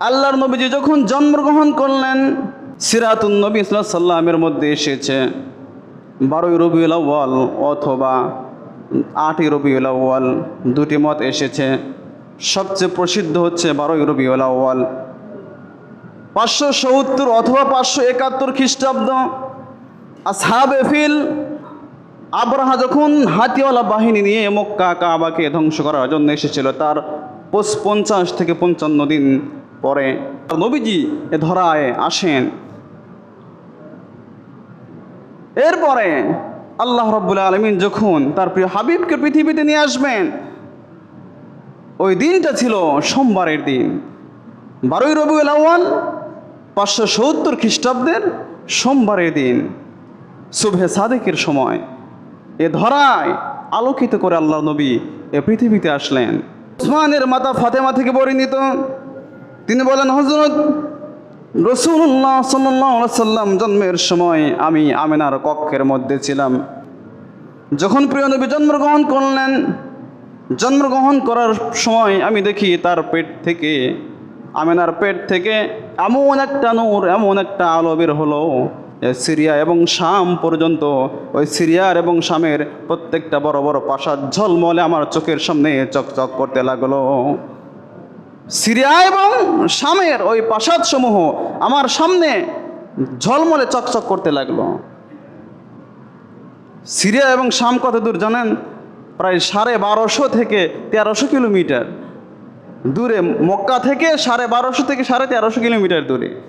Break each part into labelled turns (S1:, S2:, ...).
S1: আল্লাহর নবীজি যখন জন্মগ্রহণ করলেন, সিরাতুন নবী সাল্লামের মধ্যে এসেছে। বারোই রবিউল আউ্য়াল অথবা আটই রবিউল আউ্য়াল দুটি মত এসেছে। সবচেয়ে প্রসিদ্ধ হচ্ছে বারোই রবিউল আউ্য়াল। পাঁচশো সত্তর অথবা পাঁচশো একাত্তর খ্রিস্টাব্দ আসহাব এফিল আবরাহা যখন হাতিওয়ালা বাহিনী নিয়ে মক্কা কাবাকে ধ্বংস করার জন্য এসেছিল, তার পঞ্চাশ থেকে পঞ্চান্ন দিন পরে নবীজি এ ধরায় আসেন। এরপরে আল্লাহ রব্বুল আলমিন যখন তার প্রিয় হাবিবকে পৃথিবীতে নিয়ে আসবেন, ওই দিনটা ছিল সোমবারের দিন। বারোই রবিউল আউ্য়াল, পাঁচশো সত্তর খ্রিস্টাব্দের সোমবারের দিন শুভে সাদেকের সময়। এ ধরায় আলোকিত করে আল্লাহ নবী এ পৃথিবীতে আসলেন। উসমানের মাতা ফাতেমা থেকে পরিণত তিনি বলেন হজরত রসুল্লাহ সাল্লাম জন্মের সময় আমি আমেনার কক্ষের মধ্যে ছিলাম। যখন প্রিয় নবী জন্মগ্রহণ করলেন, জন্মগ্রহণ করার সময় আমি দেখি তার পেট থেকে, আমেনার পেট থেকে এমন একটা নূর, এমন একটা আলো বের হলো সিরিয়া এবং শাম পর্যন্ত, ওই সিরিয়ার এবং শামের প্রত্যেকটা বড় বড় প্রাসাদ ঝলমলে আমার চোখের সামনে চকচক করতে লাগল। সিরিয়া এবং শামের ওই প্রাসাদ সমূহ আমার সামনে ঝলমলে চকচক করতে লাগল। সিরিয়া এবং শাম কত দূর জানেন? প্রায় সাড়ে বারোশো থেকে তেরোশো কিলোমিটার দূরে। মক্কা থেকে সাড়ে বারোশো থেকে সাড়ে তেরোশো কিলোমিটার দূরে।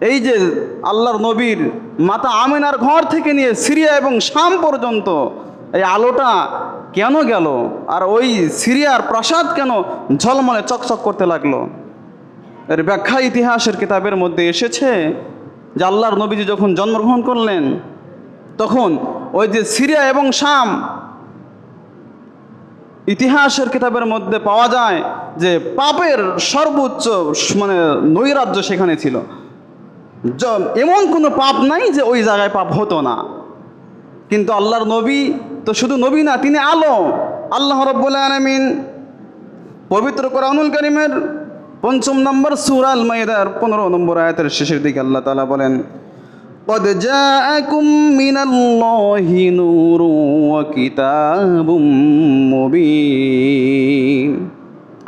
S1: এই যে আল্লাহর নবীর মাতা আমিনার ঘর থেকে নিয়ে সিরিয়া এবং শাম পর্যন্ত এই আলোটা কেন গেল? আর ওই সিরিয়ার প্রাসাদ কেন ঝলমলে চকচক করতে লাগল? এর ব্যাখ্যা ইতিহাসের কিতাবের মধ্যে এসেছে যে আল্লাহর নবীজি যখন জন্মগ্রহণ করলেন, তখন ওই যে সিরিয়া এবং শাম ইতিহাসের কিতাবের মধ্যে পাওয়া যায় যে পাপের সর্বোচ্চ মানে নৈরাজ্য সেখানে ছিল। এমন কোনো পাপ নাই যে ওই জায়গায় পাপ হতো না। কিন্তু আল্লাহর নবী তো শুধু নবী না তিনি আলো আল্লাহ রব্বুল আলমিন পবিত্র কোরআনুল করিমের পঞ্চম নম্বর সুরাল মাইদার পনেরো নম্বর আয়াতের শেষের দিকে আল্লাহ তালা বলেন قد جاءكم من الله نور وكتاب مبين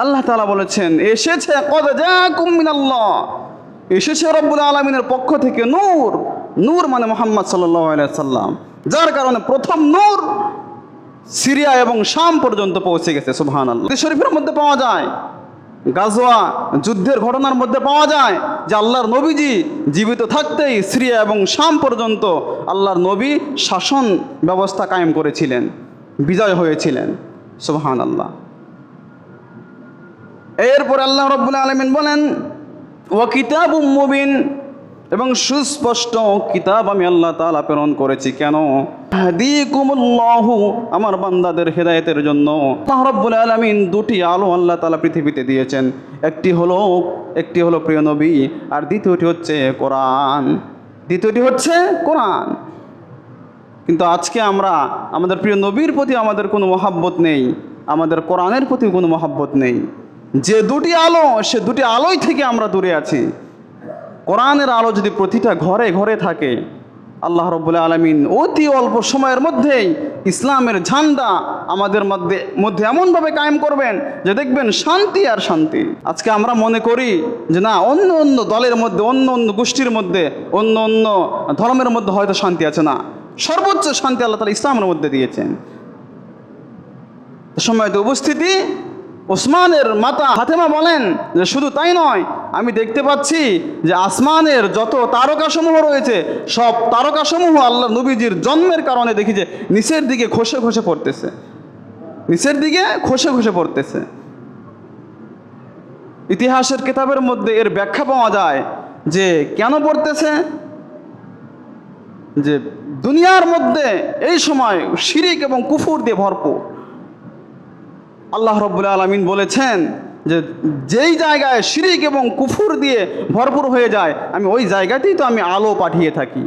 S1: আল্লাহ তাআলা বলেছেন এসেছে কদ জাকুম মিনাল্লাহ এসেছে রব্বুল আলমিনের পক্ষ থেকে নূর নূর মানে মোহাম্মদ সাল্লাহ সাল্লাম যার কারণে প্রথম নূর সিরিয়া এবং শাম পর্যন্ত পৌঁছে গেছে সুবহান আল্লাহ শরীফের মধ্যে পাওয়া যায় গাজোয়া যুদ্ধের ঘটনার মধ্যে পাওয়া যায় যে আল্লাহর নবীজি জীবিত থাকতেই সিরিয়া এবং শাম পর্যন্ত আল্লাহর নবী শাসন ব্যবস্থা কায়েম করেছিলেন, বিজয় হয়েছিলেন সুবহান আল্লাহ এরপর আল্লাহ রব্বুল আলমিন বলেন ও কিতাব মুবিন এবং সুস্পষ্ট কিতাব আমি আল্লাহ তালা প্রেরণ করেছি। কেন? আমার বান্দাদের হেদায়েতের জন্য। আল্লাহ রব্বুল আলামিন দুটি আলো আল্লাহ তালা পৃথিবীতে দিয়েছেন। একটি হলো একটি হলো প্রিয় নবী, আর দ্বিতীয়টি হচ্ছে কোরআন। দ্বিতীয়টি হচ্ছে কোরআন। কিন্তু আজকে আমরা, আমাদের প্রিয় নবীর প্রতি আমাদের কোনো মহাব্বত নেই, আমাদের কোরআনের প্রতি কোনো মহাব্বত নেই। যে দুটি আলো, সে দুটি আলোই থেকে আমরা দূরে আছি। কোরআনের আলো যদি প্রতিটা ঘরে ঘরে থাকে, আল্লাহ রব্বুল আলমিন অতি অল্প সময়ের মধ্যেই ইসলামের ঝান্ডা আমাদের মধ্যে মধ্যে এমনভাবে কায়েম করবেন যে দেখবেন শান্তি আর শান্তি। আজকে আমরা মনে করি যে না, অন্য অন্য দলের মধ্যে, অন্য অন্য গোষ্ঠীর মধ্যে, অন্য অন্য ধর্মের মধ্যে হয়তো শান্তি আছে না। সর্বোচ্চ শান্তি আল্লাহ তালা ইসলামের মধ্যে দিয়েছেন। সময়ত উপস্থিতি, ওসমানের মাতা হাতেমা বলেন যে শুধু তাই নয় আমি দেখতে পাচ্ছি যে আসমানের যত তারকাসমূহ রয়েছে, সব তারকাসমূহ আল্লাহ নবীজির জন্মের কারণে দেখি যে নিচের দিকে খসে খসে পড়তেছে। নিচের দিকে খসে খসে পড়তেছে। ইতিহাসের কিতাবের মধ্যে এর ব্যাখ্যা পাওয়া যায় যে কেন পড়তেছে? যে দুনিয়ার মধ্যে এই সময় শিরিক এবং কুফুর দিয়ে ভরপুর। আল্লাহ রব্বুল আলমিন বলেছেন যে যেই জায়গায় শিরিক এবং কুফুর দিয়ে ভরপুর হয়ে যায়, আমি ওই জায়গাতেই তো আমি আলো পাঠিয়ে থাকি।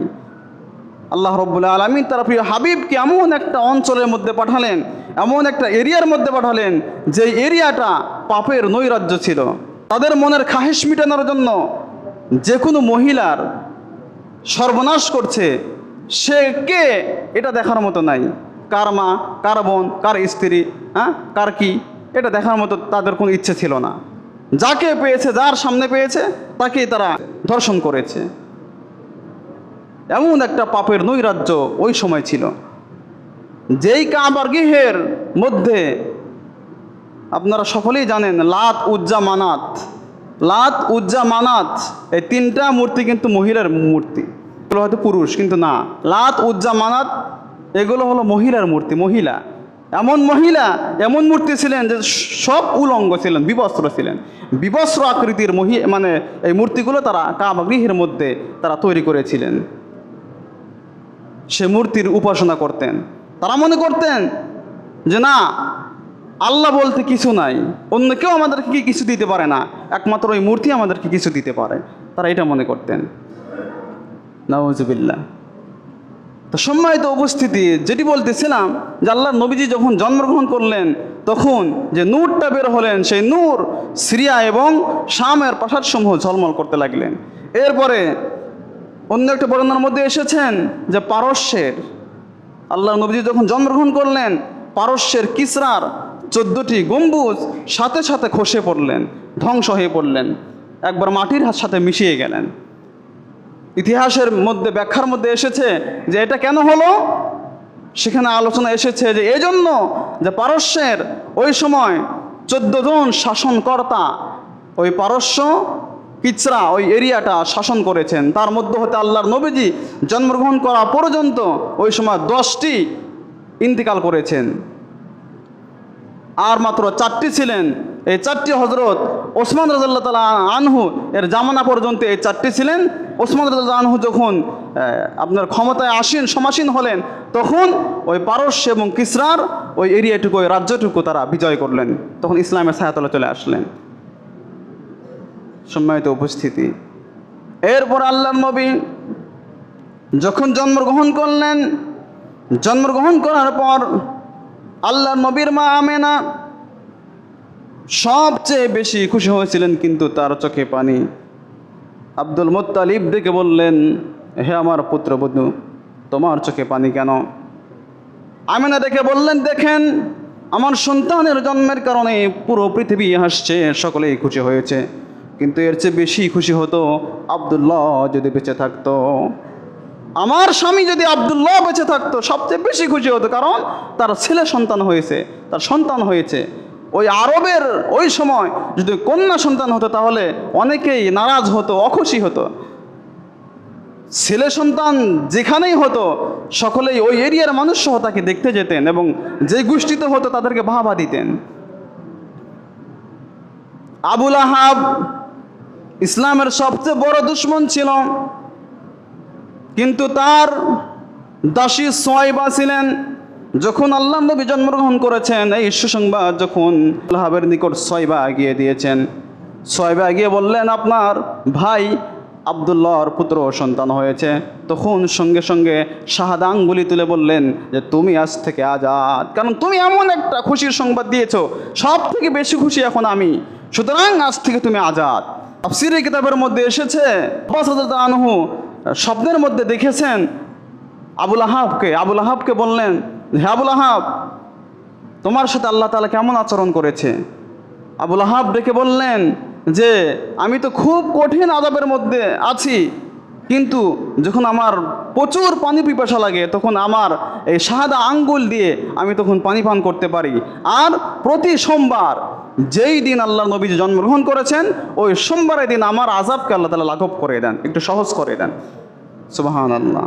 S1: আল্লাহ রব্বুল আলমিন তার প্রিয় হাবিবকে এমন একটা অঞ্চলের মধ্যে পাঠালেন, এমন একটা এরিয়ার মধ্যে পাঠালেন যে এরিয়াটা পাপের নৈরাজ্য ছিল। তাদের মনের খাহেশ মিটানোর জন্য যে কোনো মহিলার সর্বনাশ করছে, সে কে এটা দেখার মতো নাই। কার মা, কার বোন, কার স্ত্রী হ্যাঁ কার কি? এটা দেখার মতো তাদের কোনো ইচ্ছে ছিল না। যাকে পেয়েছে, যার সামনে পেয়েছে, তাকেই তারা ধর্ষণ করেছে। এমন একটা পাপের নৈরাজ্য ওই সময় ছিল। যেই কাবার গৃহের মধ্যে আপনারা সকলেই জানেন, লাত উজ্জা মানাত। লাত উজ্জা মানাত, এই তিনটা মূর্তি কিন্তু মহিলার মূর্তি। এগুলো হয়তো পুরুষ, কিন্তু না। লাত উজ্জা মানাত, এগুলো হলো মহিলার মূর্তি, মহিলা। এমন মহিলা, এমন মূর্তি ছিলেন যে সব উলঙ্গ ছিলেন, বিবস্ত্র ছিলেন। বিবস্ত্র আকৃতির মহি মানে এই মূর্তিগুলো তারা কাবা গৃহের মধ্যে তারা তৈরি করেছিলেন। সে মূর্তির উপাসনা করতেন। তারা মনে করতেন যে না, আল্লাহ বলতে কিছু নাই, অন্য কেউ আমাদেরকে কি কিছু দিতে পারে না, একমাত্র ওই মূর্তি আমাদেরকে কিছু দিতে পারে। তারা এটা মনে করতেন। নওয়াজবিল্লা তো সম্মানিত উপস্থিতি, যেটি বলতেছিলাম যে আল্লাহ নবীজি যখন জন্মগ্রহণ করলেন, তখন যে নূরটা বের হলেন, সেই নূর সিরিয়া এবং শামের প্রাসাদসমূহ ঝলমল করতে লাগলেন। এরপরে অন্য একটা বর্ণনার মধ্যে এসেছেন যে পারস্যের, আল্লাহ নবীজি যখন জন্মগ্রহণ করলেন, পারস্যের কিসরার চোদ্দটি গম্বুজ সাথে সাথে খসে পড়লেন, ধ্বংস হয়ে পড়লেন, একবার মাটির সাথে মিশিয়ে গেলেন। ইতিহাসের মধ্যে, ব্যাখ্যার মধ্যে এসেছে যে এটা কেন হলো? সেখানে আলোচনা এসেছে যে এজন্য যে পারস্যের ওই সময় চোদ্দ জন শাসনকর্তা ওই পারস্য কিচরা ওই এরিয়াটা শাসন করেছেন। তার মধ্যে হতে আল্লাহর নবীজি জন্মগ্রহণ করা পর্যন্ত ওই সময় দশটি ইন্তিকাল করেছেন। আর মাত্র চারটি ছিলেন। এই চারটি হজরত ওসমান রাজাল্লাহ তালা আনহু এর জামানা পর্যন্ত এই চারটি ছিলেন। ওসমান রাজাল্লাহ আনহু যখন আপনার ক্ষমতায় আসীন, সমাসীন হলেন, তখন ওই পারস্য এবং কিসরার ওই এরিয়াটুকু, ওই রাজ্যটুকু তারা বিজয় করলেন। তখন ইসলামের ছায়াতলে চলে আসলেন। সম্মানিত উপস্থিতি। এরপর আল্লাহ নবী যখন জন্মগ্রহণ করলেন, জন্মগ্রহণ করার পর আল্লাহ নবীর মা আমেনা সবচেয়ে বেশি খুশি হয়েছিলেন কিন্তু তার চোখে পানি। আব্দুল মোত্তালিব ডেকে বললেন, হে আমার পুত্রবধূ, তোমার চোখে পানি কেন? আমিনা দেখে বললেন, দেখেন, আমার সন্তানের জন্মের কারণে পুরো পৃথিবী হাসছে, সকলেই খুশি হয়েছে। কিন্তু এর চেয়ে বেশি খুশি হতো আবদুল্লাহ যদি বেঁচে থাকতো। আমার স্বামী যদি আবদুল্লাহ বেঁচে থাকতো, সবচেয়ে বেশি খুশি হতো কারণ তার ছেলে সন্তান হয়েছে, তার সন্তান হয়েছে। ওই আরবের ওই সময় যদি কন্যা সন্তান হতো তাহলে অনেকেই নারাজ হতো, অখুশি হতো। ছেলে সন্তান যেখানেই হতো, সকলেই ওই এরিয়ার মানুষ সহ তাকে দেখতে যেতেন এবং যে গোষ্ঠীতে হতো তাদেরকে বাহবা দিতেন। আবুল আহাব ইসলামের সবচেয়ে বড় দুশ্মন ছিল। কিন্তু তার দাসী সোয়াইবা ছিলেন। যখন আল্লাহ নবী জন্মগ্রহণ করেছেন, এই সুসংবাদ যখন আল্লাহাবের নিকট সোয়াইবা এগিয়ে দিয়েছেন সোয়াইবা এগিয়ে বললেন, আপনার ভাই আবদুল্লাহর পুত্র সন্তান হয়েছে। তখন সঙ্গে সঙ্গে শাহাদা আঙ্গুলি তুলে বললেন যে, তুমি আজ থেকে আজাদ। কারণ তুমি এমন একটা খুশির সংবাদ দিয়েছ, সব থেকে বেশি খুশি এখন আমি। সুতরাং আজ থেকে তুমি আজাদ। তাফসিরের কিতাবের মধ্যে এসেছে আনহু স্বপ্নের মধ্যে দেখেছেন, আবুল আহাবকে আবুল আহাবকে বললেন হে আবুল আহাব, তোমার সাথে আল্লাহ তালা কেমন আচরণ করেছে? আবুল আহাব ডেকে বললেন যে, আমি তো খুব কঠিন আদাবের মধ্যে আছি, কিন্তু যখন আমার প্রচুর পানি পিপাসা লাগে, তখন আমার এই সাদা আঙ্গুল দিয়ে আমি তখন পানি পান করতে পারি। আর প্রতি সোমবার যেই দিন আল্লাহ নবী জন্মগ্রহণ করেছেন, ওই সোমবারের দিন আমার আজাবকে আল্লাহ তালা লাঘব করে দেন, একটু সহজ করে দেন। সুবাহান আল্লাহ